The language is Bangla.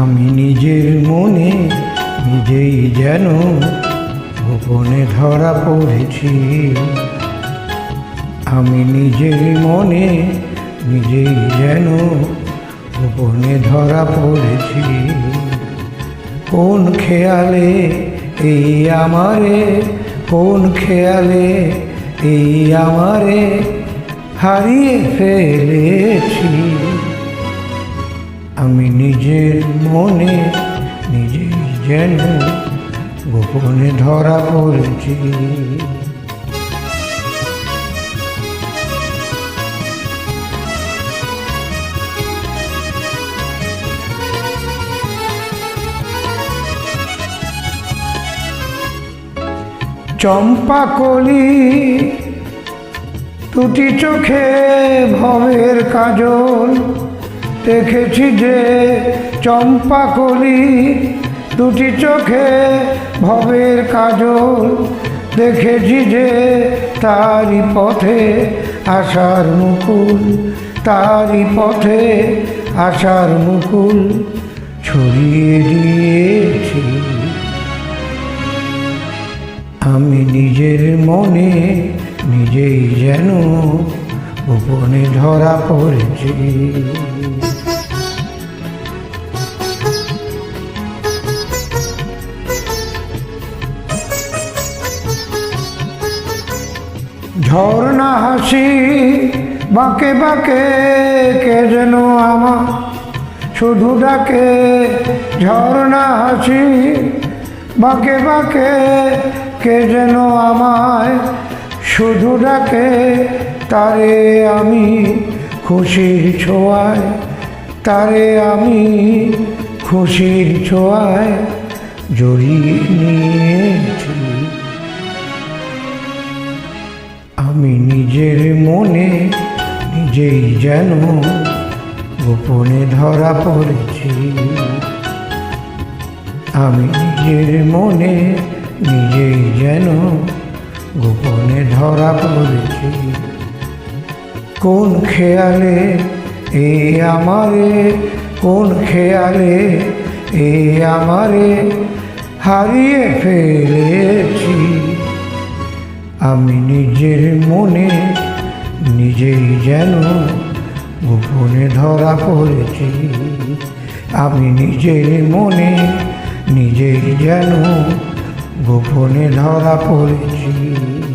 আমি নিজের মনে নিজেই যেন গোপনে ধরা পড়েছি। আমি নিজের মনে নিজেই যেন গোপনে ধরা পড়েছি। কোন খেয়ালে এই আমারে, কোন খেয়ালে এই আমারে হারিয়ে ফেলেছি। আমি নিজের মনে নিজেই যেন গোপনে ধরা পড়েছি। চম্পা কলি দুটি চোখে ভবের কাজল দেখেছি যে চম্পা কলি দুটি চোখে ভবের কাজল। দেখেছি যে তারই পথে আশার মুকুল, তারই পথে আশার মুকুল ছড়িয়ে দিয়েছি। আমি নিজের মনে নিজেই যেন গোপনে ধরা পড়েছি। ঝর্ণা হাসি বাঁকে বাঁকে, কে যেন আমার শুধু ডাকে। ঝর্ণা হাসি বাঁকে বাঁকে, কে যেন আমায় শুধু ডাকে, তারে আমি খুশির ছোঁয়ায়, তারে আমি খুশির ছোঁয়ায় জড়িয়ে নিয়েছি। আমি নিজের মনে নিজেই যেন গোপনে ধরা পড়েছি। আমি নিজের মনে নিজেই যেন গোপনে ধরা পড়েছি। কোন খেয়ালে এ আমারে, কোন খেয়ালে এ আমারে হারিয়ে ফেলেছি। আমি নিজের মনে নিজেই যেন গোপনে ধরা পড়েছি। আমি নিজের মনে নিজেই যেন গোপনে ধরা পড়েছি।